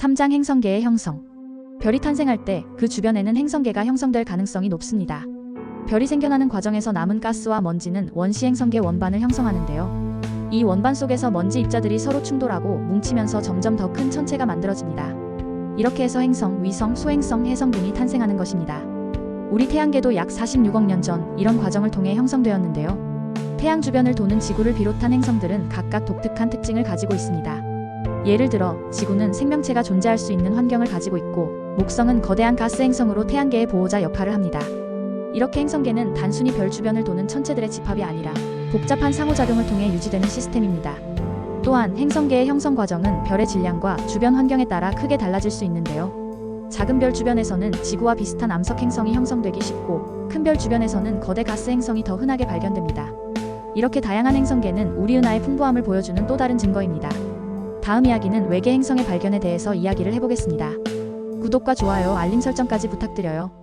3장 행성계의 형성. 별이 탄생할 때 그 주변에는 행성계가 형성될 가능성이 높습니다. 별이 생겨나는 과정에서 남은 가스와 먼지는 원시 행성계 원반을 형성하는데요. 이 원반 속에서 먼지 입자들이 서로 충돌하고 뭉치면서 점점 더 큰 천체가 만들어집니다. 이렇게 해서 행성, 위성, 소행성, 해성 등이 탄생하는 것입니다. 우리 태양계도 약 46억 년 전 이런 과정을 통해 형성되었는데요. 태양 주변을 도는 지구를 비롯한 행성들은 각각 독특한 특징을 가지고 있습니다. 예를 들어 지구는 생명체가 존재할 수 있는 환경을 가지고 있고 목성은 거대한 가스 행성으로 태양계의 보호자 역할을 합니다. 이렇게 행성계는 단순히 별 주변을 도는 천체들의 집합이 아니라 복잡한 상호작용을 통해 유지되는 시스템입니다. 또한 행성계의 형성 과정은 별의 질량과 주변 환경에 따라 크게 달라질 수 있는데요. 작은 별 주변에서는 지구와 비슷한 암석 행성이 형성되기 쉽고 큰 별 주변에서는 거대 가스 행성이 더 흔하게 발견됩니다. 이렇게 다양한 행성계는 우리 은하의 풍부함을 보여주는 또 다른 증거입니다. 다음 이야기는 외계 행성의 발견에 대해서 이야기를 해보겠습니다. 구독과 좋아요, 알림 설정까지 부탁드려요.